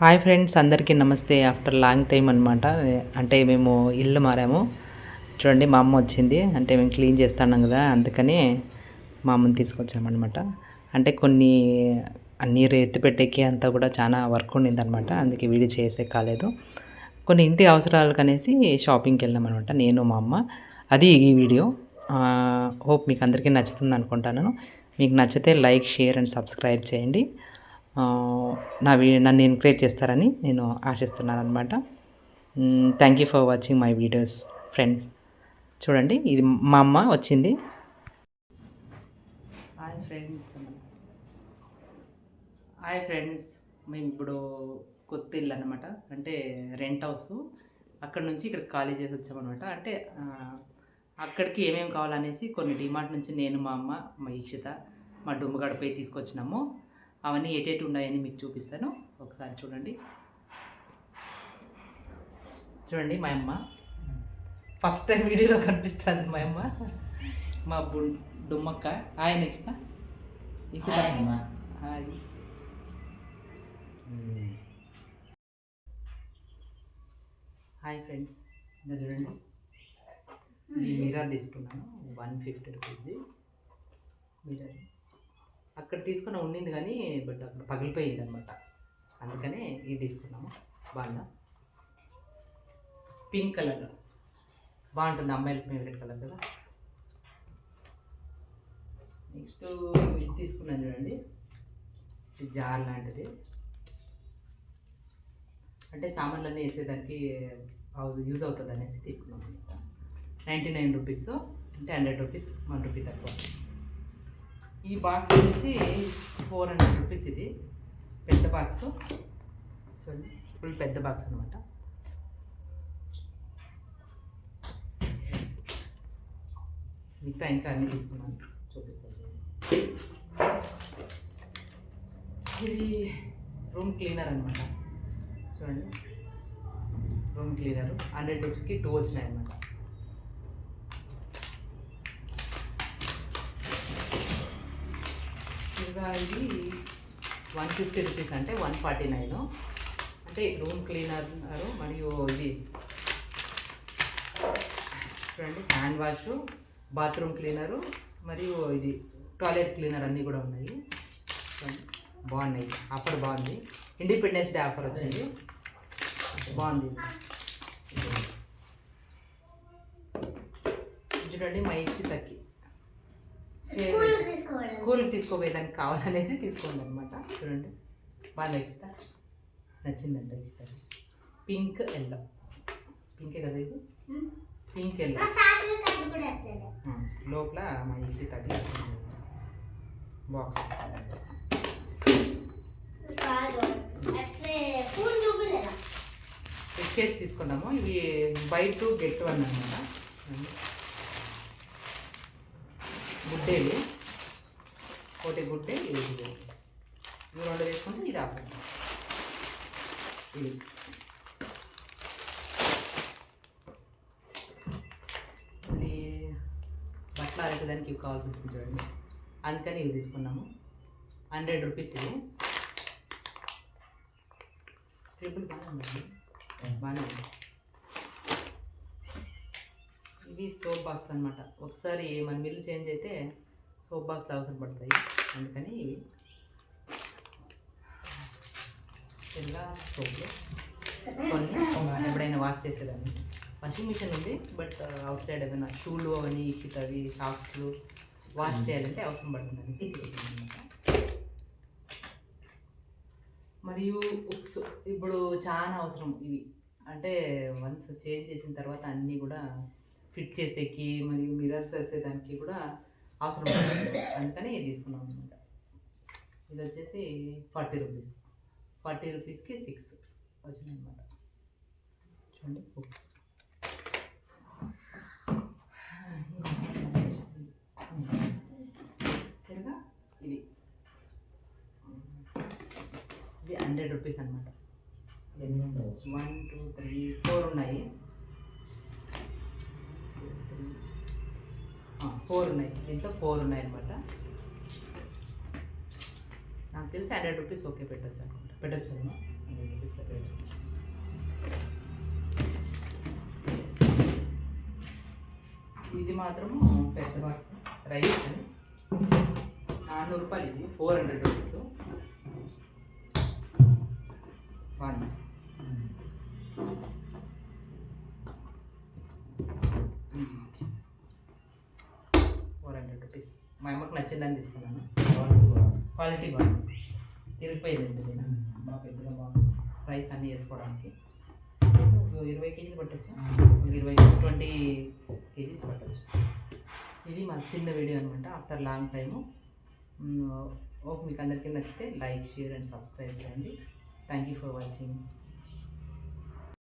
Hi friends అందరికీ నమస్తే. After long time అనమాట అంటే మేము ఇల్లు మారాము. చూడండి మా అమ్మ వచ్చింది. అంటే మేము క్లీన్ చేస్తున్నాం కదా అందుకని మా అమ్మని తీసుకొచ్చామన్నమాట. అంటే కొన్ని నీరు ఎత్తి పెట్టేకి అంతా కూడా చాలా వర్క్ ఉండిందనమాట అందుకే వీడియో చేసే కాలేదు. కొన్ని ఇంటి అవసరాలకు అనేసి షాపింగ్కి వెళ్ళాం అనమాట నేను మా అమ్మ. అది ఈ వీడియో. హోప్ మీకు అందరికీ నచ్చుతుంది అనుకుంటాను. మీకు నచ్చితే లైక్ షేర్ అండ్ సబ్స్క్రైబ్ చేయండి. నా నన్ను ఎంకరేజ్ చేస్తారని నేను ఆశిస్తున్నాను అనమాట thank you for watching my videos friends చూడండి ఇది మా అమ్మ వచ్చింది. హాయ్ ఫ్రెండ్స్ హాయ్ ఫ్రెండ్స్ మేము ఇప్పుడు కొత్త ఇల్లు అనమాట అంటే రెంట్ హౌస్ అక్కడ నుంచి ఇక్కడ ఖాళీ చేసి వచ్చామన్నమాట. అంటే అక్కడికి ఏమేమి కావాలనేసి కొన్ని డిమార్ట్ నుంచి నేను మా అమ్మ మా ఈక్షిత మా డుమ్మగడపై తీసుకొచ్చినాము. అవన్నీ ఎటేటి ఉన్నాయని మీకు చూపిస్తాను. ఒకసారి చూడండి. చూడండి మా అమ్మ. ఫస్ట్ టైం వీడియోలో కనిపిస్తుంది మా అమ్మ. మా బు డుమ్మక్క. Hi next Ikshita hi hi friends ఇంకా చూడండి. ఈ మిర్రర్ తీసుకున్నాను. వన్ ఫిఫ్టీ రూపీస్ది మిర్రర్ అక్కడ తీసుకున్న ఉండింది కానీ బట్ అక్కడ పగిలిపోయింది అనమాట అందుకనే ఇది తీసుకున్నాము. బాగుందా? Pink colour. బాగుంటుంది అమ్మాయిల ఫేవరెట్ కలర్ కదా? నెక్స్ట్ ఇది తీసుకున్నాను చూడండి. ఇది జార్ లాంటిది. అంటే సామాన్లన్నీ వేసేదానికి హౌస్ యూజ్ అవుతుంది అనేసి తీసుకున్నాం. అనమాట నైంటీ నైన్ రూపీస్. అంటే హండ్రెడ్ రూపీస్ వన్ రూపీ తక్కువ. ఈ బాక్స్ వచ్చేసి ఫోర్ హండ్రెడ్ రూపీస్ ఇది. పెద్ద బాక్స్ చూడండి ఫుల్ పెద్ద బాక్స్ అనమాట మిగతా ఇంకా అన్నీ తీసుకున్నాను. చూపిస్తాను ఇది రూమ్ క్లీనర్ అనమాట చూడండి. రూమ్ క్లీనర్ హండ్రెడ్ రూపీస్కి టూ వచ్చినాయి అనమాట ఇంకా ఇది వన్ ఫిఫ్టీ రూపీస్ అంటే వన్ ఫార్టీ నైన్ అంటే రూమ్ క్లీనర్ మరియు ఇది చూడండి హ్యాండ్ వాష్ బాత్రూమ్ క్లీనరు మరియు ఇది టాయిలెట్ క్లీనర్ అన్నీ కూడా ఉన్నాయి. బాగున్నాయి. ఆఫర్ బాగుంది. ఇండిపెండెన్స్ డే ఆఫర్ వచ్చింది. బాగుంది. చూడండి మా ఇచ్చితకి స్కూల్కి తీసుకోపోయేదానికి కావాలనేసి తీసుకోండి అనమాట చూడండి. బాగా ఇష్ట. నచ్చిందంట ఇష్ట. Pink yellow. పింకే కదా ఇది? Pink yellow. లోపల మా ఇష్టతకి బాక్స్ బిస్కెట్స్ తీసుకున్నాము. ఇవి బై టూ గెట్ వన్ అనమాట గుడ్డేలు ఒకటి గుడ్డే ఇది గుడ్డే. ఇవి రెండు తీసుకుంటే ఇది ఆఫర్ ఇది. ఇది బట్టలు ఇవి కావాల్సి వచ్చింది చూడండి. అందుకని ఇవి తీసుకున్నాము. హండ్రెడ్ రూపీస్ ఇది ట్రిపుల్ బాగానే ఉంది ఇవి సోప్ బాక్స్ అనమాట ఒకసారి మన మిల్లు చేంజ్ అయితే సోప్ బాక్స్ అవసరం పడతాయి. అందుకని ఇవి ఇలా సోప్లు కొన్ని ఎప్పుడైనా వాష్ చేసేదాన్ని. వాషింగ్ మిషన్ ఉంది బట్ అవుట్ సైడ్ ఏదైనా షూలు అవన్నీ అవి సాక్స్లు వాష్ చేయాలంటే అవసరం పడుతుంది అనేసి అనమాట మరియు ఉక్స్ ఇప్పుడు చాలా అవసరం ఇవి. అంటే వన్స్ చేంజ్ చేసిన తర్వాత అన్నీ కూడా ఫిట్ చేసేకి మరియు మిరర్స్ వేసేదానికి కూడా అవసరం అందుకని ఇది తీసుకున్నాం అనమాట ఇది వచ్చేసి ఫార్టీ రూపీస్. ఫార్టీ రూపీస్కి సిక్స్ వచ్చినాయి అనమాట చూడండి బుక్స్. ఇది. ఇది హండ్రెడ్ రూపీస్ అనమాట వన్ టూ త్రీ ఫోర్ ఉన్నాయి. ఫోర్ ఉన్నాయి. దీంట్లో ఫోర్ ఉన్నాయి అనమాట నాకు తెలిసి హండ్రెడ్ రూపీస్ ఓకే పెట్టచ్చు అనుకుంటా. పెట్టచ్చు రూపీస్ పెట్టచ్చు. ఇది మాత్రము పెద్ద బాక్స్. రైస్ అని. నాన్నూరు రూపాయలు ఇది. Four hundred rupees. One four hundred rupees మా అమ్మకి నచ్చిందని తీసుకున్నాను. క్వాలిటీ బాగుంది. తిరిగిపోయింది నేను. మా పెద్దగా బాగుంది. రైస్ అన్నీ వేసుకోవడానికి. ఇరవై కేజీలు పట్టచ్చు. ఇరవై ట్వంటీ కేజీస్ పట్టచ్చు. ఇది మా చిన్న వీడియో అనమాట ఆఫ్టర్ లాంగ్ టైము ఓకే మీకు అందరికీ నచ్చితే లైక్ షేర్ అండ్ సబ్స్క్రైబ్ చేయండి. Thank you for watching